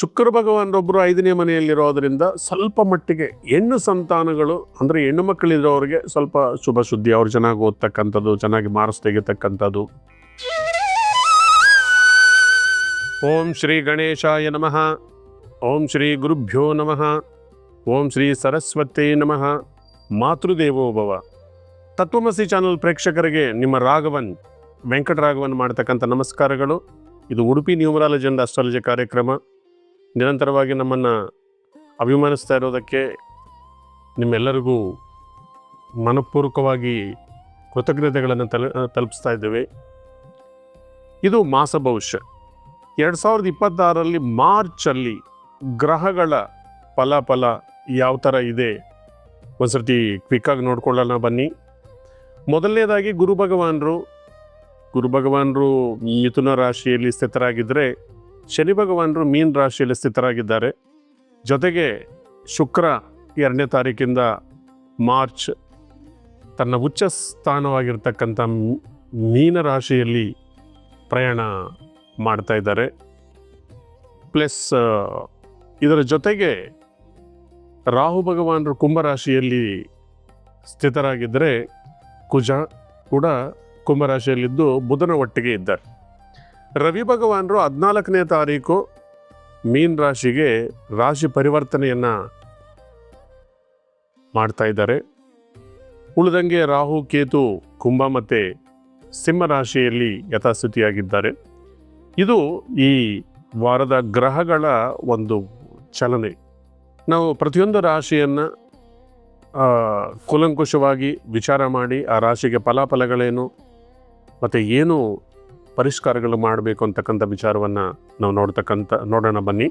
ಶುಕ್ರ ಭಗವಾನರೊಬ್ಬರು ಐದನೇ ಮನೆಯಲ್ಲಿರೋದ್ರಿಂದ ಸ್ವಲ್ಪ ಮಟ್ಟಿಗೆ ಹೆಣ್ಣು ಸಂತಾನಗಳು, ಅಂದರೆ ಹೆಣ್ಣು ಮಕ್ಕಳಿರೋರಿಗೆ ಸ್ವಲ್ಪ ಶುಭ ಶುದ್ಧಿ ಅವ್ರು ಚೆನ್ನಾಗಿ ಓದ್ತಕ್ಕಂಥದ್ದು, ಚೆನ್ನಾಗಿ ಮಾರ್ಕ್ಸ್ ತೆಗಿತಕ್ಕಂಥದ್ದು. ಓಂ ಶ್ರೀ ಗಣೇಶಾಯ ನಮಃ. ಓಂ ಶ್ರೀ ಗುರುಭ್ಯೋ ನಮಃ. ಓಂ ಶ್ರೀ ಸರಸ್ವತಿ ನಮಃ. ಮಾತೃದೇವೋ ಭವ. ತತ್ವಮಸಿ ಚಾನಲ್ ಪ್ರೇಕ್ಷಕರಿಗೆ ನಿಮ್ಮ ರಾಘವನ್, ವೆಂಕಟರಾಘವನ್ ಮಾಡ್ತಕ್ಕಂಥ ನಮಸ್ಕಾರಗಳು. ಇದು ಉಡುಪಿ ನ್ಯೂಮರಾಲಜಿ ಅಂಡ್ ಅಸ್ಟ್ರಾಲಜಿ ಕಾರ್ಯಕ್ರಮ. ನಿರಂತರವಾಗಿ ನಮ್ಮನ್ನು ಅಭಿಮಾನಿಸ್ತಾ ಇರೋದಕ್ಕೆ ನಿಮ್ಮೆಲ್ಲರಿಗೂ ಮನಪೂರ್ವಕವಾಗಿ ಕೃತಜ್ಞತೆಗಳನ್ನು ತಲ, ತಲುಪಿಸ್ತಾ ಇದ್ದೇವೆ. ಇದು ಮಾಸ ಭವಿಷ್ಯ. ಎರಡು ಸಾವಿರದ ಇಪ್ಪತ್ತಾರರಲ್ಲಿ ಮಾರ್ಚಲ್ಲಿ ಗ್ರಹಗಳ ಫಲಾಫಲ ಯಾವ ಥರ ಇದೆ? ಒಂದ್ಸರ್ತಿ ಕ್ವಿಕ್ಕಾಗಿ ನೋಡ್ಕೊಳ್ಳೋಣ ಬನ್ನಿ. ಮೊದಲನೇದಾಗಿ ಗುರು ಭಗವಾನರು. ಗುರು ಭಗವಾನರು ಮಿಥುನ ರಾಶಿಯಲ್ಲಿ ಸ್ಥಿತರಾಗಿದ್ದರೆ ಶನಿ ಭಗವಾನರು ಮೀನ್ ರಾಶಿಯಲ್ಲಿ ಸ್ಥಿತರಾಗಿದ್ದಾರೆ. ಜೊತೆಗೆ ಶುಕ್ರ ಎರಡನೇ ತಾರೀಕಿಂದ ಮಾರ್ಚ್ ತನ್ನ ಉಚ್ಚ ಸ್ಥಾನವಾಗಿರ್ತಕ್ಕಂಥ ಮೀನ ರಾಶಿಯಲ್ಲಿ ಪ್ರಯಾಣ ಮಾಡ್ತಾ ಇದ್ದಾರೆ. ಪ್ಲಸ್ ಇದರ ಜೊತೆಗೆ ರಾಹು ಭಗವಾನರು ಕುಂಭರಾಶಿಯಲ್ಲಿ ಸ್ಥಿತರಾಗಿದ್ದರೆ ಕುಜ ಕೂಡ ಕುಂಭರಾಶಿಯಲ್ಲಿದ್ದು ಬುಧನ ಒಟ್ಟಿಗೆ ಇದ್ದಾರೆ. ರವಿ ಭಗವಾನರು ಹದಿನಾಲ್ಕನೇ ತಾರೀಕು ಮೀನ್ ರಾಶಿಗೆ ರಾಶಿ ಪರಿವರ್ತನೆಯನ್ನು ಮಾಡ್ತಾ ಇದ್ದಾರೆ. ಉಳಿದಂಗೆ ರಾಹು, ಕೇತು, ಕುಂಭ ಮತ್ತು ಸಿಂಹ ರಾಶಿಯಲ್ಲಿ ಯಥಾಸ್ಥಿತಿಯಾಗಿದ್ದಾರೆ. ಇದು ಈ ವಾರದ ಗ್ರಹಗಳ ಒಂದು ಚಲನೆ. ನಾವು ಪ್ರತಿಯೊಂದು ರಾಶಿಯನ್ನು ಕೂಲಂಕುಷವಾಗಿ ವಿಚಾರ ಮಾಡಿ ಆ ರಾಶಿಗೆ ಫಲಾಫಲಗಳೇನು, ಮತ್ತು ಏನು ಪರಿಷ್ಕಾರಗಳು ಮಾಡಬೇಕು ಅಂತಕ್ಕಂಥ ವಿಚಾರವನ್ನು ನಾವು ನೋಡ್ತಕ್ಕಂಥ, ನೋಡೋಣ ಬನ್ನಿ.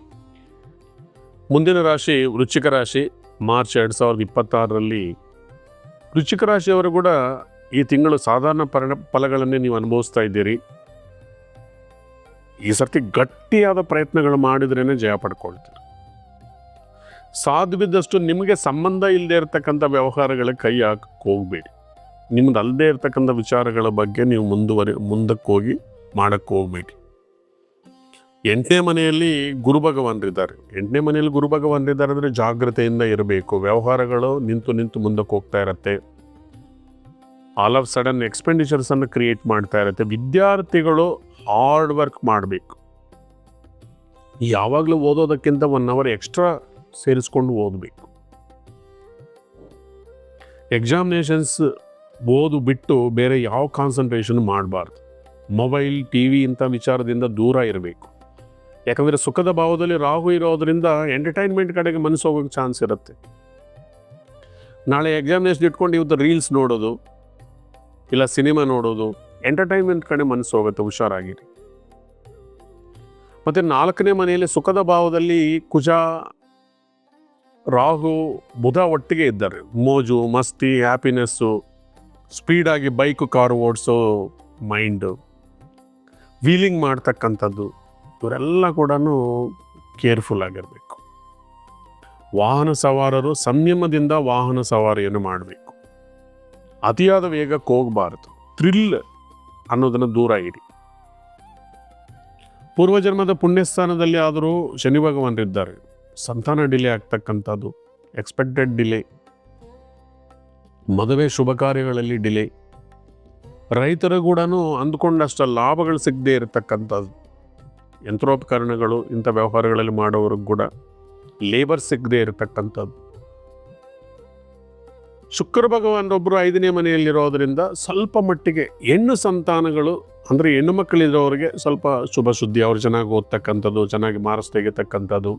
ಮುಂದಿನ ರಾಶಿ ವೃಶ್ಚಿಕ ರಾಶಿ, ಮಾರ್ಚ್ ಎರಡು ಸಾವಿರದ ಇಪ್ಪತ್ತಾರರಲ್ಲಿ. ವೃಶ್ಚಿಕ ರಾಶಿಯವರು ಕೂಡ ಈ ತಿಂಗಳು ಸಾಧಾರಣ ಪರಿಣ, ಫಲಗಳನ್ನೇ ನೀವು ಅನುಭವಿಸ್ತಾ ಇದ್ದೀರಿ. ಈ ಸರ್ತಿ ಗಟ್ಟಿಯಾದ ಪ್ರಯತ್ನಗಳು ಮಾಡಿದ್ರೇ ಜಯ ಪಡ್ಕೊಳ್ತೀರಿ. ಸಾಧ್ಯವಿದ್ದಷ್ಟು ನಿಮಗೆ ಸಂಬಂಧ ಇಲ್ಲದೆ ಇರತಕ್ಕಂಥ ವ್ಯವಹಾರಗಳ ಕೈ ಹಾಕಕ್ಕೆ ಹೋಗಬೇಡಿ. ನಿಮ್ದು ಅಲ್ಲದೆ ಇರತಕ್ಕಂಥ ವಿಚಾರಗಳ ಬಗ್ಗೆ ನೀವು ಮುಂದುವರಿ ಮುಂದಕ್ಕೆ ಹೋಗಿ ಮಾಡಕ್ಕೆ ಹೋಗ್ಬೇಡಿ ಎಂಟನೇ ಮನೆಯಲ್ಲಿ ಗುರು ಭಗವಾನರಿದ್ದಾರೆ ಎಂಟನೇ ಮನೆಯಲ್ಲಿ ಗುರು ಭಗವಾನರಿದ್ದಾರೆ ಅಂದರೆ ಜಾಗ್ರತೆಯಿಂದ ಇರಬೇಕು. ವ್ಯವಹಾರಗಳು ನಿಂತು ನಿಂತು ಮುಂದಕ್ಕೆ ಹೋಗ್ತಾ ಇರತ್ತೆ. ಆಲ್ ಆಫ್ ಸಡನ್ ಎಕ್ಸ್ಪೆಂಡಿಚರ್ಸನ್ನು ಕ್ರಿಯೇಟ್ ಮಾಡ್ತಾ ಇರುತ್ತೆ. ವಿದ್ಯಾರ್ಥಿಗಳು ಹಾರ್ಡ್ ವರ್ಕ್ ಮಾಡಬೇಕು. ಯಾವಾಗಲೂ ಓದೋದಕ್ಕಿಂತ ಒನ್ ಅವರ್ ಎಕ್ಸ್ಟ್ರಾ ಸೇರಿಸ್ಕೊಂಡು ಓದಬೇಕು. ಎಕ್ಸಾಮಿನೇಷನ್ಸ್ ಓದು ಬಿಟ್ಟು ಬೇರೆ ಯಾವ ಕಾನ್ಸಂಟ್ರೇಷನ್ ಮಾಡಬಾರ್ದು. ಮೊಬೈಲ್ ಟಿ ವಿ ಇಂಥ ವಿಚಾರದಿಂದ ದೂರ ಇರಬೇಕು. ಯಾಕಂದರೆ ಸುಖದ ಭಾವದಲ್ಲಿ ರಾಹು ಇರೋದರಿಂದ ಎಂಟರ್ಟೈನ್ಮೆಂಟ್ ಕಡೆಗೆ ಮನಸ್ಸು ಹೋಗೋಕ್ಕೆ ಚಾನ್ಸ್ ಇರುತ್ತೆ. ನಾಳೆ ಎಕ್ಸಾಮಿನೇಷನ್ ಇಟ್ಕೊಂಡು ಇವತ್ತು ರೀಲ್ಸ್ ನೋಡೋದು, ಇಲ್ಲ ಸಿನಿಮಾ ನೋಡೋದು ಎಂಟರ್ಟೈನ್ಮೆಂಟ್ ಕಡೆ ಮನಸ್ಸು ಹೋಗುತ್ತೆ, ಹುಷಾರಾಗಿರಿ. ಮತ್ತು ನಾಲ್ಕನೇ ಮನೆಯಲ್ಲಿ ಸುಖದ ಭಾವದಲ್ಲಿ ಕುಜ, ರಾಹು, ಬುಧ ಒಟ್ಟಿಗೆ ಇದ್ದಾರೆ. ಮೋಜು, ಮಸ್ತಿ ಹ್ಯಾಪಿನೆಸ್ಸು ಸ್ಪೀಡಾಗಿ ಬೈಕು ಕಾರು ಓಡಿಸೋ ಮೈಂಡು ವೀಲಿಂಗ್ ಮಾಡ್ತಕ್ಕಂಥದ್ದು, ಇವರೆಲ್ಲ ಕೂಡ ಕೇರ್ಫುಲ್ ಆಗಿರಬೇಕು. ವಾಹನ ಸವಾರರು ಸಂಯಮದಿಂದ ವಾಹನ ಸವಾರಿಯನ್ನು ಮಾಡಬೇಕು. ಅತಿಯಾದ ವೇಗಕ್ಕೆ ಹೋಗಬಾರದು ಥ್ರಿಲ್ ಅನ್ನೋದನ್ನು ದೂರ ಇಡಿ ಪೂರ್ವಜನ್ಮದ ಪುಣ್ಯಸ್ಥಾನದಲ್ಲಿ ಆದರೂ ಶನಿ ಭಗವಾನರಿದ್ದಾರೆ ಸಂತಾನ ಡಿಲೇ ಆಗ್ತಕ್ಕಂಥದ್ದು, ಎಕ್ಸ್ಪೆಕ್ಟೆಡ್ ಡಿಲೇ. ಮದುವೆ ಶುಭ ಕಾರ್ಯಗಳಲ್ಲಿ ಡಿಲೇ. ರೈತರು ಕೂಡ ಅಂದ್ಕೊಂಡಷ್ಟು ಲಾಭಗಳು ಸಿಗದೇ ಇರತಕ್ಕಂಥದ್ದು. ಯಂತ್ರೋಪಕರಣಗಳು, ಇಂಥ ವ್ಯವಹಾರಗಳಲ್ಲಿ ಮಾಡೋವ್ರಿಗೆ ಕೂಡ ಲೇಬರ್ ಸಿಗದೇ ಇರತಕ್ಕಂಥದ್ದು. ಶುಕ್ರ ಭಗವಾನರೊಬ್ಬರು ಐದನೇ ಮನೆಯಲ್ಲಿರೋದ್ರಿಂದ ಸ್ವಲ್ಪ ಮಟ್ಟಿಗೆ ಹೆಣ್ಣು ಸಂತಾನಗಳು, ಅಂದರೆ ಹೆಣ್ಣು ಮಕ್ಕಳಿರೋರಿಗೆ ಸ್ವಲ್ಪ ಶುಭ ಸುದ್ದಿ, ಅವ್ರು ಚೆನ್ನಾಗಿ ಓದ್ತಕ್ಕಂಥದ್ದು, ಚೆನ್ನಾಗಿ ಮಾರಸ್ ತೆಗಿತಕ್ಕಂಥದ್ದು.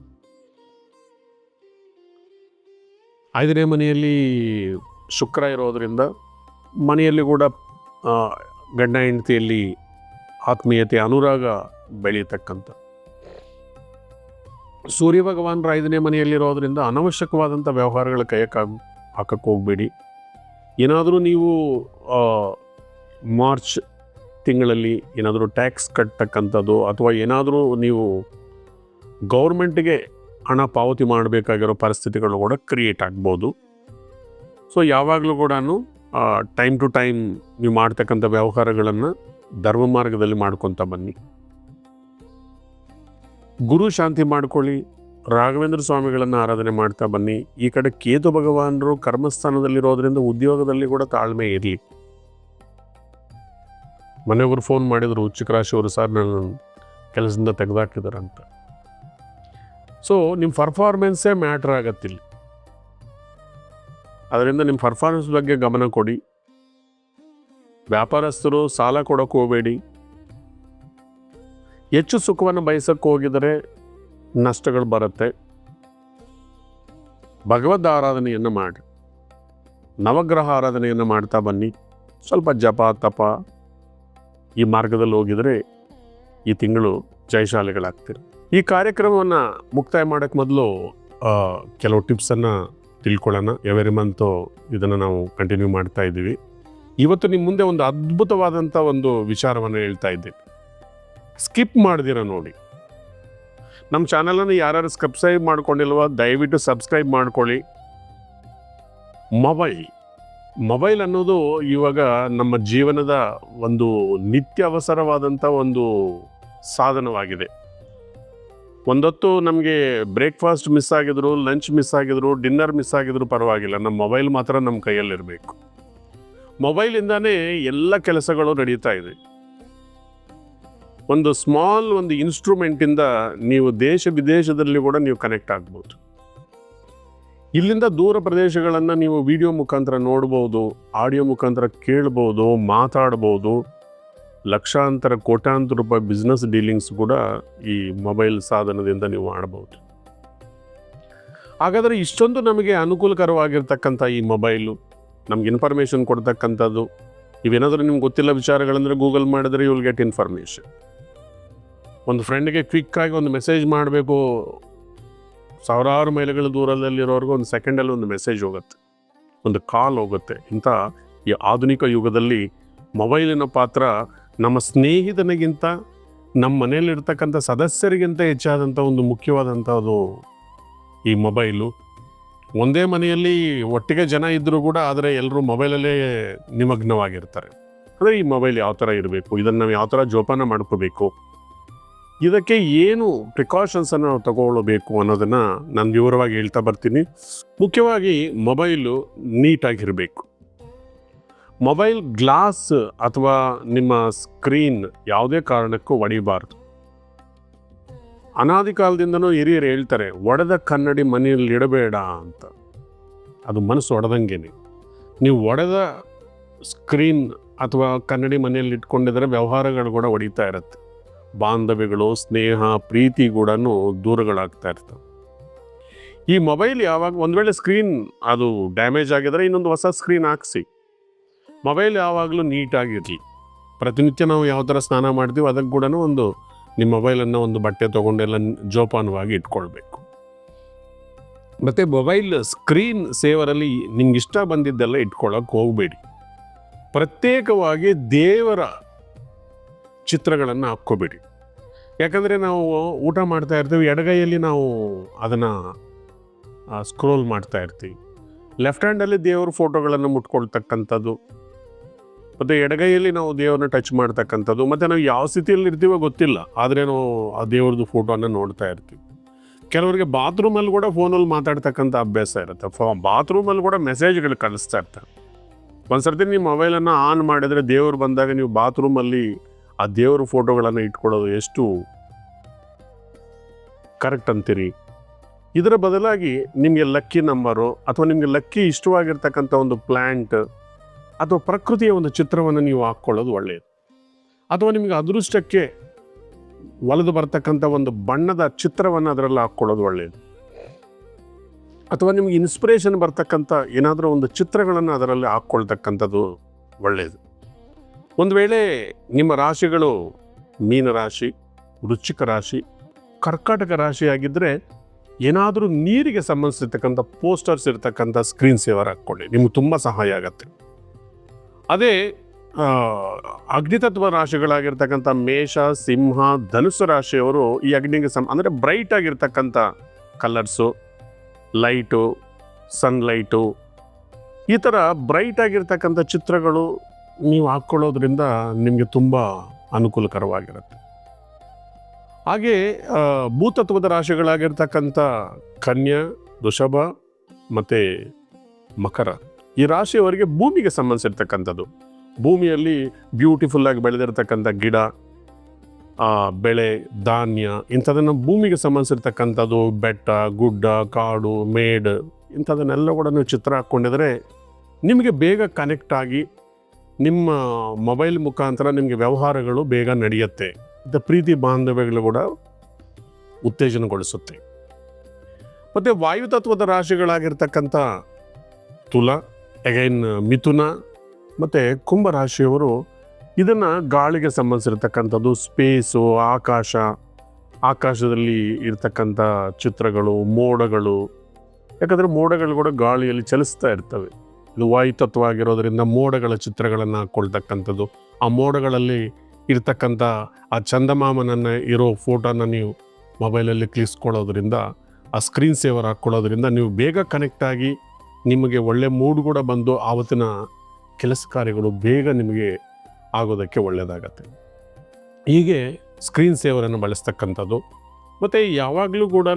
ಐದನೇ ಮನೆಯಲ್ಲಿ ಶುಕ್ರ ಇರೋದ್ರಿಂದ ಮನೆಯಲ್ಲಿ ಕೂಡ ಗಂಡ ಹೆಂಡತಿಯಲ್ಲಿ ಆತ್ಮೀಯತೆ ಅನುರಾಗ ಬೆಳೀತಕ್ಕಂಥ ಸೂರ್ಯ ಭಗವಾನರ ಐದನೇ ಮನೆಯಲ್ಲಿರೋದ್ರಿಂದ ಅನವಶ್ಯಕವಾದಂಥ ವ್ಯವಹಾರಗಳ ಕೈಯಕ್ಕೆ ಹಾಕಕ್ಕೆ ಹೋಗಬೇಡಿ. ಏನಾದರೂ ನೀವು ಮಾರ್ಚ್ ತಿಂಗಳಲ್ಲಿ ಏನಾದರೂ ಟ್ಯಾಕ್ಸ್ ಕಟ್ಟತಕ್ಕಂಥದ್ದು ಅಥವಾ ಏನಾದರೂ ನೀವು ಗೌರ್ಮೆಂಟ್ಗೆ ಹಣ ಪಾವತಿ ಮಾಡಬೇಕಾಗಿರೋ ಪರಿಸ್ಥಿತಿಗಳು ಕೂಡ ಕ್ರಿಯೇಟ್ ಆಗ್ಬೋದು. ಸೊ, ಯಾವಾಗಲೂ ಕೂಡ ಟೈಮ್ ಟು ಟೈಮ್ ನೀವು ಮಾಡ್ತಕ್ಕಂಥ ವ್ಯವಹಾರಗಳನ್ನು ಧರ್ಮ ಮಾರ್ಗದಲ್ಲಿ ಮಾಡ್ಕೊತ ಬನ್ನಿ. ಗುರು ಶಾಂತಿ ಮಾಡ್ಕೊಳ್ಳಿ, ರಾಘವೇಂದ್ರ ಸ್ವಾಮಿಗಳನ್ನು ಆರಾಧನೆ ಮಾಡ್ತಾ ಬನ್ನಿ. ಈ ಕಡೆ ಕೇತು ಭಗವಾನರು ಕರ್ಮಸ್ಥಾನದಲ್ಲಿರೋದ್ರಿಂದ ಉದ್ಯೋಗದಲ್ಲಿ ಕೂಡ ತಾಳ್ಮೆ ಇರಲಿ. ಮನೆಯವರು ಫೋನ್ ಮಾಡಿದರು, ಉಚ್ಚಿಕ ರಾಶಿಯವರು ಸರ್ ನನ್ನ ಕೆಲಸದಿಂದ ತೆಗೆದಾಕಿದಾರಂತ. ಸೊ ನಿಮ್ಮ ಪರ್ಫಾರ್ಮೆನ್ಸೇ ಮ್ಯಾಟ್ರ್ ಆಗತ್ತಿಲ್ಲ. ಅದರಿಂದ ನಿಮ್ಮ ಪರ್ಫಾರ್ಮೆನ್ಸ್ ಬಗ್ಗೆ ಗಮನ ಕೊಡಿ. ವ್ಯಾಪಾರಸ್ಥರು ಸಾಲ ಕೊಡೋಕೆ ಹೋಗಬೇಡಿ. ಹೆಚ್ಚು ಸುಖವನ್ನು ಬಯಸಕ್ಕೆ ಹೋಗಿದರೆ ನಷ್ಟಗಳು ಬರುತ್ತೆ. ಭಗವದ್ ಆರಾಧನೆಯನ್ನು ಮಾಡಿ. ನವಗ್ರಹ ಆರಾಧನೆಯನ್ನು ಮಾಡ್ತಾ ಬನ್ನಿ. ಸ್ವಲ್ಪ ಜಪ, ತಪ ಈ ಮಾರ್ಗದಲ್ಲಿ ಹೋಗಿದರೆ ಈ ತಿಂಗಳು ಜಯಶಾಲಿಗಳಾಗ್ತೀರಿ. ಈ ಕಾರ್ಯಕ್ರಮವನ್ನು ಮುಕ್ತಾಯ ಮಾಡೋಕ್ಕೆ ಮೊದಲು ಕೆಲವು ಟಿಪ್ಸನ್ನು ತಿಳ್ಕೊಳ್ಳೋಣ. ಎವರಿ ಮಂತು ಇದನ್ನು ನಾವು ಕಂಟಿನ್ಯೂ ಮಾಡ್ತಾ ಇದ್ದೀವಿ. ಇವತ್ತು ನಿಮ್ಮ ಮುಂದೆ ಒಂದು ಅದ್ಭುತವಾದಂಥ ಒಂದು ವಿಚಾರವನ್ನು ಹೇಳ್ತಾ ಇದ್ದೀನಿ ಸ್ಕಿಪ್ ಮಾಡ್ದಿರ ನೋಡಿ. ನಮ್ಮ ಚಾನಲನ್ನು ಯಾರ್ಯಾರು ಸಬ್ಸ್ಕ್ರೈಬ್ ಮಾಡ್ಕೊಂಡಿಲ್ವೋ ದಯವಿಟ್ಟು ಸಬ್ಸ್ಕ್ರೈಬ್ ಮಾಡ್ಕೊಳ್ಳಿ. ಮೊಬೈಲ್ ಮೊಬೈಲ್ ಅನ್ನೋದು ಇವಾಗ ನಮ್ಮ ಜೀವನದ ಒಂದು ನಿತ್ಯ ಅವಸರವಾದಂಥ ಒಂದು ಸಾಧನವಾಗಿದೆ. ಒಂದೊತ್ತು ನಮಗೆ ಬ್ರೇಕ್ಫಾಸ್ಟ್ ಮಿಸ್ ಆಗಿದ್ರು, ಲಂಚ್ ಮಿಸ್ ಆಗಿದ್ರು, ಡಿನ್ನರ್ ಮಿಸ್ ಆಗಿದ್ರು ಪರವಾಗಿಲ್ಲ. ನಮ್ಮ ಮೊಬೈಲ್ ಮಾತ್ರ ನಮ್ಮ ಕೈಯಲ್ಲಿರಬೇಕು. ಮೊಬೈಲಿಂದಾನೇ ಎಲ್ಲ ಕೆಲಸಗಳು ನಡೀತಾ ಇದೆ. ಒಂದು ಸ್ಮಾಲ್ ಒಂದು ಇನ್ಸ್ಟ್ರೂಮೆಂಟಿಂದ ನೀವು ದೇಶ ವಿದೇಶದಲ್ಲಿ ಕೂಡ ನೀವು ಕನೆಕ್ಟ್ ಆಗ್ಬೋದು. ಇಲ್ಲಿಂದ ದೂರ ಪ್ರದೇಶಗಳನ್ನು ನೀವು ವಿಡಿಯೋ ಮುಖಾಂತರ ನೋಡ್ಬೋದು, ಆಡಿಯೋ ಮುಖಾಂತರ ಕೇಳ್ಬೋದು, ಮಾತಾಡ್ಬೋದು. ಲಕ್ಷಾಂತರ ಕೋಟ್ಯಾಂತರ ರೂಪಾಯಿ ಬಿಸ್ನೆಸ್ ಡೀಲಿಂಗ್ಸ್ ಕೂಡ ಈ ಮೊಬೈಲ್ ಸಾಧನದಿಂದ ನೀವು ಮಾಡಬಹುದು ಹಾಗಾದರೆ ಇಷ್ಟೊಂದು ನಮಗೆ ಅನುಕೂಲಕರವಾಗಿರ್ತಕ್ಕಂಥ ಈ ಮೊಬೈಲು ನಮ್ಗೆ ಇನ್ಫಾರ್ಮೇಷನ್ ಕೊಡ್ತಕ್ಕಂಥದ್ದು, ಇವೇನಾದರೂ ನಿಮ್ಗೆ ಗೊತ್ತಿಲ್ಲ ವಿಚಾರಗಳಂದರೆ ಗೂಗಲ್ ಮಾಡಿದ್ರೆ ಯು ವಿಲ್ ಗೆಟ್ ಇನ್ಫಾರ್ಮೇಷನ್ ಒಂದು ಫ್ರೆಂಡ್ಗೆ ಕ್ವಿಕ್ಕಾಗಿ ಒಂದು ಮೆಸೇಜ್ ಮಾಡಬೇಕು, ಸಾವಿರಾರು ಮೈಲುಗಳ ದೂರದಲ್ಲಿರೋರ್ಗೂ ಒಂದು ಸೆಕೆಂಡಲ್ಲಿ ಒಂದು ಮೆಸೇಜ್ ಹೋಗುತ್ತೆ, ಒಂದು ಕಾಲ್ ಹೋಗುತ್ತೆ. ಇಂಥ ಈ ಆಧುನಿಕ ಯುಗದಲ್ಲಿ ಮೊಬೈಲಿನ ಪಾತ್ರ ನಮ್ಮ ಸ್ನೇಹಿತನಿಗಿಂತ, ನಮ್ಮ ಮನೆಯಲ್ಲಿರ್ತಕ್ಕಂಥ ಸದಸ್ಯರಿಗಿಂತ ಹೆಚ್ಚಾದಂಥ ಒಂದು ಮುಖ್ಯವಾದಂಥದ್ದು ಈ ಮೊಬೈಲು. ಒಂದೇ ಮನೆಯಲ್ಲಿ ಒಟ್ಟಿಗೆ ಜನ ಇದ್ದರೂ ಕೂಡ ಆದರೆ ಎಲ್ಲರೂ ಮೊಬೈಲಲ್ಲೇ ನಿಮಗ್ನವಾಗಿರ್ತಾರೆ. ಅಂದರೆ ಈ ಮೊಬೈಲ್ ಯಾವ ಥರ ಇರಬೇಕು, ಇದನ್ನು ನಾವು ಯಾವ ಥರ ಜೋಪಾನ ಮಾಡ್ಕೋಬೇಕು, ಇದಕ್ಕೆ ಏನು ಪ್ರಿಕಾಷನ್ಸನ್ನು ನಾವು ತಗೊಳ್ಳಬೇಕು ಅನ್ನೋದನ್ನು ನಾನು ವಿವರವಾಗಿ ಹೇಳ್ತಾ ಬರ್ತೀನಿ. ಮುಖ್ಯವಾಗಿ ಮೊಬೈಲು ನೀಟಾಗಿರಬೇಕು. ಮೊಬೈಲ್ ಗ್ಲಾಸ್ ಅಥವಾ ನಿಮ್ಮ ಸ್ಕ್ರೀನ್ ಯಾವುದೇ ಕಾರಣಕ್ಕೂ ಒಡಿಬಾರ್ದು ಅನಾದಿ ಕಾಲದಿಂದನೂ ಹಿರಿಯರು ಹೇಳ್ತಾರೆ, ಒಡೆದ ಕನ್ನಡಿ ಮನೆಯಲ್ಲಿ ಇಡಬೇಡ ಅಂತ. ಅದು ಮನಸ್ಸು ಒಡೆದಂಗೆನೆ. ನೀವು ಒಡೆದ ಸ್ಕ್ರೀನ್ ಅಥವಾ ಕನ್ನಡಿ ಮನೆಯಲ್ಲಿ ಇಟ್ಕೊಂಡಿದ್ರೆ ವ್ಯವಹಾರಗಳು ಕೂಡ ಒಡಿತಾ ಇರುತ್ತೆ. ಬಾಂಧವ್ಯಗಳು, ಸ್ನೇಹ, ಪ್ರೀತಿ ಕೂಡ ದೂರಗಳಾಗ್ತಾ ಇರ್ತವೆ. ಈ ಮೊಬೈಲ್ ಯಾವಾಗ, ಒಂದು ವೇಳೆ ಸ್ಕ್ರೀನ್ ಅದು ಡ್ಯಾಮೇಜ್ ಆಗಿದ್ರೆ ಇನ್ನೊಂದು ಹೊಸ ಸ್ಕ್ರೀನ್ ಹಾಕ್ಸಿ. ಮೊಬೈಲ್ ಯಾವಾಗಲೂ ನೀಟಾಗಿರಲಿ ಪ್ರತಿನಿತ್ಯ ನಾವು ಯಾವ ಥರ ಸ್ನಾನ ಮಾಡ್ತೀವಿ ಅದಕ್ಕೆ ಕೂಡ ಒಂದು ನಿಮ್ಮ ಮೊಬೈಲನ್ನು ಒಂದು ಬಟ್ಟೆ ತೊಗೊಂಡೆಲ್ಲ ಜೋಪಾನವಾಗಿ ಇಟ್ಕೊಳ್ಬೇಕು. ಮತ್ತು ಮೊಬೈಲ್ ಸ್ಕ್ರೀನ್ ಸೇವರಲ್ಲಿ ನಿಮ್ಗೆ ಇಷ್ಟ ಬಂದಿದ್ದೆಲ್ಲ ಇಟ್ಕೊಳ್ಳೋಕೆ ಹೋಗಬೇಡಿ. ಪ್ರತ್ಯೇಕವಾಗಿ ದೇವರ ಚಿತ್ರಗಳನ್ನು ಹಾಕ್ಕೋಬೇಡಿ. ಯಾಕಂದರೆ ನಾವು ಊಟ ಮಾಡ್ತಾ ಇರ್ತೀವಿ, ಎಡಗೈಯಲ್ಲಿ ನಾವು ಅದನ್ನು ಸ್ಕ್ರೋಲ್ ಮಾಡ್ತಾ ಇರ್ತೀವಿ. ಲೆಫ್ಟ್ ಹ್ಯಾಂಡಲ್ಲಿ ದೇವರ ಫೋಟೋಗಳನ್ನು ಮುಟ್ಕೊಳ್ತಕ್ಕಂಥದ್ದು. ಮತ್ತು ಎಡಗೈಯಲ್ಲಿ ನಾವು ದೇವರನ್ನ ಟಚ್ ಮಾಡ್ತಕ್ಕಂಥದ್ದು. ಮತ್ತು ನಾವು ಯಾವ ಸ್ಥಿತಿಯಲ್ಲಿ ಇರ್ತೀವೋ ಗೊತ್ತಿಲ್ಲ. ಆದರೆ ನಾವು ಆ ದೇವ್ರದ್ದು ಫೋಟೋನ ನೋಡ್ತಾ ಇರ್ತೀವಿ. ಕೆಲವರಿಗೆ ಬಾತ್ರೂಮಲ್ಲಿ ಕೂಡ ಫೋನಲ್ಲಿ ಮಾತಾಡ್ತಕ್ಕಂಥ ಅಭ್ಯಾಸ ಇರುತ್ತೆ. ಫೋ ಬಾತ್ರೂಮಲ್ಲಿ ಕೂಡ ಮೆಸೇಜ್ಗಳು ಕಳಿಸ್ತಾ ಇರ್ತಾರೆ. ಒಂದು ಸರ್ತಿ ನೀವು ಮೊಬೈಲನ್ನು ಆನ್ ಮಾಡಿದರೆ ದೇವ್ರು ಬಂದಾಗ ನೀವು ಬಾತ್ರೂಮಲ್ಲಿ ಆ ದೇವ್ರ ಫೋಟೋಗಳನ್ನು ಇಟ್ಕೊಳ್ಳೋದು ಎಷ್ಟು ಕರೆಕ್ಟ್ ಅಂತೀರಿ? ಇದರ ಬದಲಾಗಿ ನಿಮಗೆ ಲಕ್ಕಿ ನಂಬರು ಅಥವಾ ನಿಮಗೆ ಲಕ್ಕಿ ಇಷ್ಟವಾಗಿರ್ತಕ್ಕಂಥ ಒಂದು ಪ್ಲ್ಯಾಂಟ್ ಅಥವಾ ಪ್ರಕೃತಿಯ ಒಂದು ಚಿತ್ರವನ್ನು ನೀವು ಹಾಕ್ಕೊಳ್ಳೋದು ಒಳ್ಳೆಯದು. ಅಥವಾ ನಿಮಗೆ ಅದೃಷ್ಟಕ್ಕೆ ಒಲೆದು ಬರ್ತಕ್ಕಂಥ ಒಂದು ಬಣ್ಣದ ಚಿತ್ರವನ್ನು ಅದರಲ್ಲಿ ಹಾಕ್ಕೊಳ್ಳೋದು ಒಳ್ಳೆಯದು. ಅಥವಾ ನಿಮಗೆ ಇನ್ಸ್ಪಿರೇಷನ್ ಬರ್ತಕ್ಕಂಥ ಏನಾದರೂ ಒಂದು ಚಿತ್ರಗಳನ್ನು ಅದರಲ್ಲಿ ಹಾಕ್ಕೊಳ್ತಕ್ಕಂಥದ್ದು ಒಳ್ಳೆಯದು. ಒಂದು ವೇಳೆ ನಿಮ್ಮ ರಾಶಿಗಳು ಮೀನರಾಶಿ ವೃಶ್ಚಿಕ ರಾಶಿ, ಕರ್ಕಾಟಕ ರಾಶಿ ಆಗಿದ್ದರೆ ಏನಾದರೂ ನೀರಿಗೆ ಸಂಬಂಧಿಸಿರ್ತಕ್ಕಂಥ ಪೋಸ್ಟರ್ಸ್ ಇರ್ತಕ್ಕಂಥ ಸ್ಕ್ರೀನ್ ಸೇವರ್ ಹಾಕ್ಕೊಳ್ಳಿ. ನಿಮ್ಗೆ ತುಂಬ ಸಹಾಯ ಆಗತ್ತೆ. ಅದೇ ಅಗ್ನಿತತ್ವ ರಾಶಿಗಳಾಗಿರ್ತಕ್ಕಂಥ ಮೇಷ, ಸಿಂಹ ಧನುಸು ರಾಶಿಯವರು ಈ ಅಗ್ನಿಗೆ ಸಂ ಅಂದರೆ ಬ್ರೈಟ್ ಆಗಿರ್ತಕ್ಕಂಥ ಕಲರ್ಸು ಲೈಟು ಸನ್ಲೈಟು ಈ ಥರ ಬ್ರೈಟ್ ಆಗಿರ್ತಕ್ಕಂಥ ಚಿತ್ರಗಳು ನೀವು ಹಾಕ್ಕೊಳ್ಳೋದ್ರಿಂದ ನಿಮಗೆ ತುಂಬ ಅನುಕೂಲಕರವಾಗಿರುತ್ತೆ. ಹಾಗೆ ಭೂತತ್ವದ ರಾಶಿಗಳಾಗಿರ್ತಕ್ಕಂಥ ಕನ್ಯಾ, ವೃಷಭ ಮತ್ತು ಮಕರ. ಈ ರಾಶಿಯವರಿಗೆ ಭೂಮಿಗೆ ಸಂಬಂಧಿಸಿರ್ತಕ್ಕಂಥದ್ದು. ಭೂಮಿಯಲ್ಲಿ ಬ್ಯೂಟಿಫುಲ್ ಆಗಿ ಬೆಳೆದಿರ್ತಕ್ಕಂಥ ಗಿಡ ಬೆಳೆ, ಧಾನ್ಯ, ಇಂಥದನ್ನು ಭೂಮಿಗೆ ಸಂಬಂಧಿಸಿರ್ತಕ್ಕಂಥದ್ದು, ಬೆಟ್ಟ, ಗುಡ್ಡ, ಕಾಡು, ಮೇಡ್, ಇಂಥದನ್ನೆಲ್ಲ ಕೂಡ ನೀವು ಚಿತ್ರ ಹಾಕ್ಕೊಂಡಿದ್ರೆ ನಿಮಗೆ ಬೇಗ ಕನೆಕ್ಟ್ ಆಗಿ ನಿಮ್ಮ ಮೊಬೈಲ್ ಮುಖಾಂತರ ನಿಮಗೆ ವ್ಯವಹಾರಗಳು ಬೇಗ ನಡೆಯುತ್ತೆ. ಮತ್ತು ಪ್ರೀತಿ ಬಾಂಧವ್ಯಗಳು ಕೂಡ ಉತ್ತೇಜನಗೊಳಿಸುತ್ತೆ. ಮತ್ತು ವಾಯುತತ್ವದ ರಾಶಿಗಳಾಗಿರ್ತಕ್ಕಂಥ ತುಲ ಅಗೈನ್ ಮಿಥುನ ಮತ್ತು ಕುಂಭ ರಾಶಿಯವರು ಇದನ್ನು ಗಾಳಿಗೆ ಸಂಬಂಧಿಸಿರ್ತಕ್ಕಂಥದ್ದು ಸ್ಪೇಸು ಆಕಾಶ, ಆಕಾಶದಲ್ಲಿ ಇರ್ತಕ್ಕಂಥ ಚಿತ್ರಗಳು, ಮೋಡಗಳು. ಯಾಕಂದರೆ ಮೋಡಗಳು ಕೂಡ ಗಾಳಿಯಲ್ಲಿ ಚಲಿಸ್ತಾ ಇರ್ತವೆ. ಇದು ವಾಯುತತ್ವ ಆಗಿರೋದರಿಂದ ಮೋಡಗಳ ಚಿತ್ರಗಳನ್ನು ಹಾಕ್ಕೊಳ್ತಕ್ಕಂಥದ್ದು ಆ ಮೋಡಗಳಲ್ಲಿ ಇರ್ತಕ್ಕಂಥ ಆ ಚಂದಮಾಮನನ್ನು ಇರೋ ಫೋಟೋನ ನೀವು ಮೊಬೈಲಲ್ಲಿ ಕ್ಲಿಸ್ಕೊಳ್ಳೋದ್ರಿಂದ ಆ ಸ್ಕ್ರೀನ್ ಸೇವರ್ ಹಾಕ್ಕೊಳ್ಳೋದ್ರಿಂದ ನೀವು ಬೇಗ ಕನೆಕ್ಟ್ ಆಗಿ ನಿಮಗೆ ಒಳ್ಳೆ ಮೂಡ್ ಕೂಡ ಬಂದು ಆವತ್ತಿನ ಕೆಲಸ ಕಾರ್ಯಗಳು ಬೇಗ ನಿಮಗೆ ಆಗೋದಕ್ಕೆ ಒಳ್ಳೆಯದಾಗತ್ತೆ ಹೀಗೆ ಸ್ಕ್ರೀನ್ ಸೇವರನ್ನು ಬಳಸ್ತಕ್ಕಂಥದ್ದು. ಮತ್ತು ಯಾವಾಗಲೂ ಕೂಡ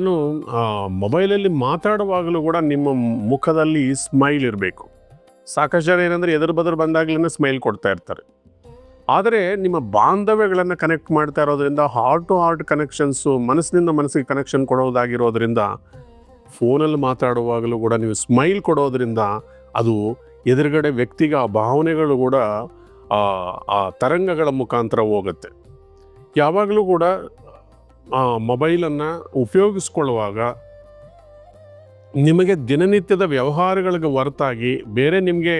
ಮೊಬೈಲಲ್ಲಿ ಮಾತಾಡುವಾಗಲೂ ಕೂಡ ನಿಮ್ಮ ಮುಖದಲ್ಲಿ ಸ್ಮೈಲ್ ಇರಬೇಕು. ಸಾಕಷ್ಟು ಜನ ಏನಂದರೆ ಎದುರು ಬದರು ಬಂದಾಗಲೇ ಸ್ಮೈಲ್ ಕೊಡ್ತಾ ಇರ್ತಾರೆ. ಆದರೆ ನಿಮ್ಮ ಬಾಂಧವ್ಯಗಳನ್ನು ಕನೆಕ್ಟ್ ಮಾಡ್ತಾ ಇರೋದ್ರಿಂದ ಹಾರ್ಟ್ ಟು ಹಾರ್ಟ್ ಕನೆಕ್ಷನ್ಸು ಮನಸ್ಸಿನಿಂದ ಮನಸ್ಸಿಗೆ ಕನೆಕ್ಷನ್ ಕೊಡೋದಾಗಿರೋದ್ರಿಂದ ಫೋನಲ್ಲಿ ಮಾತಾಡುವಾಗಲೂ ಕೂಡ ನೀವು ಸ್ಮೈಲ್ ಕೊಡೋದ್ರಿಂದ ಅದು ಎದುರುಗಡೆ ವ್ಯಕ್ತಿಗೆ ಆ ಭಾವನೆಗಳು ಕೂಡ, ಆ ಆ ತರಂಗಗಳ ಮುಖಾಂತರ ಹೋಗುತ್ತೆ. ಯಾವಾಗಲೂ ಕೂಡ ಮೊಬೈಲನ್ನು ಉಪಯೋಗಿಸ್ಕೊಳ್ಳುವಾಗ ನಿಮಗೆ ದಿನನಿತ್ಯದ ವ್ಯವಹಾರಗಳಿಗೆ ಹೊರತಾಗಿ ಬೇರೆ ನಿಮಗೆ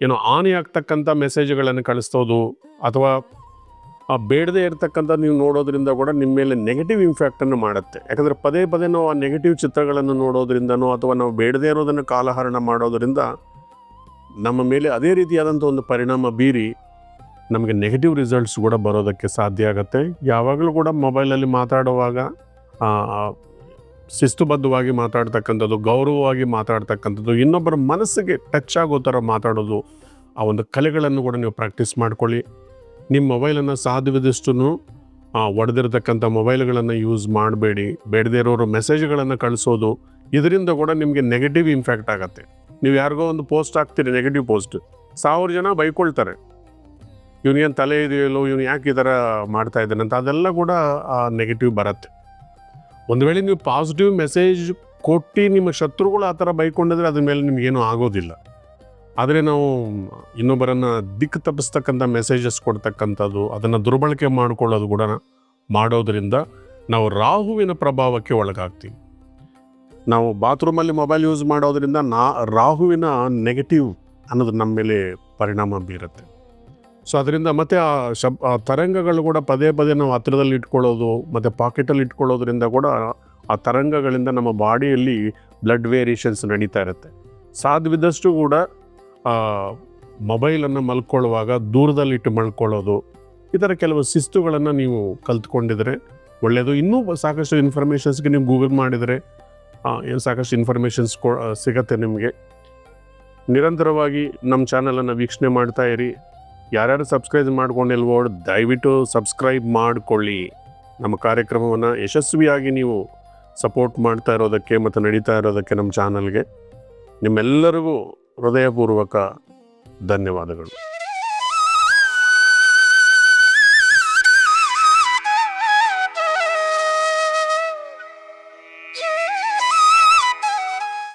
ಏನೋ ಹಾನಿ ಆಗ್ತಕ್ಕಂಥ ಮೆಸೇಜ್ಗಳನ್ನು ಕಳಿಸೋದು ಅಥವಾ ಆ ಬೇಡದೇ ಇರತಕ್ಕಂಥ ನೀವು ನೋಡೋದ್ರಿಂದ ಕೂಡ ನಿಮ್ಮ ಮೇಲೆ ನೆಗೆಟಿವ್ ಇಂಪ್ಯಾಕ್ಟನ್ನು ಮಾಡುತ್ತೆ. ಯಾಕಂದರೆ ಪದೇ ಪದೇ ನಾವು ಆ ನೆಗೆಟಿವ್ ಚಿತ್ರಗಳನ್ನು ನೋಡೋದ್ರಿಂದನೋ ಅಥವಾ ನಾವು ಬೇಡದೇ ಇರೋದನ್ನು ಕಾಲಹರಣ ಮಾಡೋದರಿಂದ ನಮ್ಮ ಮೇಲೆ ಅದೇ ರೀತಿಯಾದಂಥ ಒಂದು ಪರಿಣಾಮ ಬೀರಿ ನಮಗೆ ನೆಗೆಟಿವ್ ರಿಸಲ್ಟ್ಸ್ ಕೂಡ ಬರೋದಕ್ಕೆ ಸಾಧ್ಯ ಆಗುತ್ತೆ. ಯಾವಾಗಲೂ ಕೂಡ ಮೊಬೈಲಲ್ಲಿ ಮಾತಾಡುವಾಗ ಶಿಸ್ತುಬದ್ಧವಾಗಿ ಮಾತಾಡ್ತಕ್ಕಂಥದ್ದು, ಗೌರವವಾಗಿ ಮಾತಾಡ್ತಕ್ಕಂಥದ್ದು, ಇನ್ನೊಬ್ಬರ ಮನಸ್ಸಿಗೆ ಟಚ್ ಆಗೋ ಥರ ಮಾತಾಡೋದು ಆ ಒಂದು ಕಲೆಗಳನ್ನು ಕೂಡ ನೀವು ಪ್ರಾಕ್ಟೀಸ್ ಮಾಡ್ಕೊಳ್ಳಿ. ನಿಮ್ಮ ಮೊಬೈಲನ್ನು ಸಾಧ್ಯವಿದಷ್ಟು ಒಡೆದಿರ್ತಕ್ಕಂಥ ಮೊಬೈಲ್ಗಳನ್ನು ಯೂಸ್ ಮಾಡಬೇಡಿ. ಬೇಡದೇ ಇರೋರು ಮೆಸೇಜ್ಗಳನ್ನು ಕಳಿಸೋದು, ಇದರಿಂದ ಕೂಡ ನಿಮಗೆ ನೆಗೆಟಿವ್ ಇಂಪ್ಯಾಕ್ಟ್ ಆಗುತ್ತೆ. ನೀವು ಯಾರಿಗೋ ಒಂದು ಪೋಸ್ಟ್ ಹಾಕ್ತೀರಿ ನೆಗೆಟಿವ್ ಪೋಸ್ಟ್ ಸಾವಿರ ಜನ ಬೈಕೊಳ್ತಾರೆ. ಇವನಿಗೇನು ತಲೆ ಇದೆಯಲ್ಲೋ ಇವನು ಯಾಕೆ ಈ ಥರ ಮಾಡ್ತಾ ಇದ್ದಾನೆ ಅಂತ, ಅದೆಲ್ಲ ಕೂಡ, ಆ ನೆಗೆಟಿವ್ ಬರುತ್ತೆ. ಒಂದು ವೇಳೆ ನೀವು ಪಾಸಿಟಿವ್ ಮೆಸೇಜ್ ಕೊಟ್ಟು ನಿಮ್ಮ ಶತ್ರುಗಳು ಆ ಥರ ಬೈಕೊಂಡಿದ್ರೆ ಅದ್ರ ಮೇಲೆ ನಿಮಗೇನು ಆಗೋದಿಲ್ಲ. ಆದರೆ ನಾವು ಇನ್ನೊಬ್ಬರನ್ನು ದಿಕ್ಕು ತಪ್ಪಿಸ್ತಕ್ಕಂಥ ಮೆಸೇಜಸ್ ಕೊಡ್ತಕ್ಕಂಥದ್ದು, ಅದನ್ನು ದುರ್ಬಳಕೆ ಮಾಡ್ಕೊಳ್ಳೋದು ಕೂಡ ಮಾಡೋದರಿಂದ ನಾವು ರಾಹುವಿನ ಪ್ರಭಾವಕ್ಕೆ ಒಳಗಾಗ್ತೀವಿ. ನಾವು ಬಾತ್ರೂಮಲ್ಲಿ ಮೊಬೈಲ್ ಯೂಸ್ ಮಾಡೋದರಿಂದ ನಾ, ರಾಹುವಿನ ನೆಗೆಟಿವ್ ಅನ್ನೋದು ನಮ್ಮ ಮೇಲೆ ಪರಿಣಾಮ ಬೀರುತ್ತೆ. ಸೊ ಅದರಿಂದ ಮತ್ತೆ ಆ ಶಬ್, ಆ ತರಂಗಗಳು ಕೂಡ ಪದೇ ಪದೇ ನಾವು ಹತ್ತಿರದಲ್ಲಿ ಇಟ್ಕೊಳ್ಳೋದು, ಮತ್ತು ಪಾಕೆಟಲ್ಲಿ ಇಟ್ಕೊಳ್ಳೋದ್ರಿಂದ ಕೂಡ ಆ ತರಂಗಗಳಿಂದ ನಮ್ಮ ಬಾಡಿಯಲ್ಲಿ ಬ್ಲಡ್ ವೇರಿಯೇಷನ್ಸ್ ನಡೀತಾ ಇರುತ್ತೆ. ಸಾಧ್ಯವಿದ್ದಷ್ಟು ಕೂಡ ಮೊಬೈಲನ್ನು ಮಲ್ಕೊಳ್ಳುವಾಗ ದೂರದಲ್ಲಿಟ್ಟು ಮಲ್ಕೊಳ್ಳೋದು ಈ ಥರ ಕೆಲವು ಶಿಸ್ತುಗಳನ್ನು ನೀವು ಕಲ್ತ್ಕೊಂಡಿದ್ರೆ ಒಳ್ಳೆಯದು ಇನ್ನೂ ಸಾಕಷ್ಟು ಇನ್ಫಾರ್ಮೇಷನ್ಸ್ಗೆ ನೀವು ಗೂಗಲ್ ಮಾಡಿದರೆ ಏನು ಸಾಕಷ್ಟು ಇನ್ಫಾರ್ಮೇಷನ್ಸ್ ಕೊ ಸಿಗತ್ತೆ ನಿಮಗೆ. ನಿರಂತರವಾಗಿ ನಮ್ಮ ಚಾನಲನ್ನು ವೀಕ್ಷಣೆ ಮಾಡ್ತಾ ಇರಿ. ಯಾರ್ಯಾರು ಸಬ್ಸ್ಕ್ರೈಬ್ ಮಾಡ್ಕೊಂಡಿಲ್ವೋ ದಯವಿಟ್ಟು ಸಬ್ಸ್ಕ್ರೈಬ್ ಮಾಡಿಕೊಳ್ಳಿ. ನಮ್ಮ ಕಾರ್ಯಕ್ರಮವನ್ನು ಯಶಸ್ವಿಯಾಗಿ ನೀವು ಸಪೋರ್ಟ್ ಮಾಡ್ತಾ ಇರೋದಕ್ಕೆ ಮತ್ತು ನಡೀತಾ ಇರೋದಕ್ಕೆ ನಮ್ಮ ಚಾನಲ್ಗೆ ನಿಮ್ಮೆಲ್ಲರಿಗೂ ಹೃದಯಪೂರ್ವಕ ಧನ್ಯವಾದಗಳು.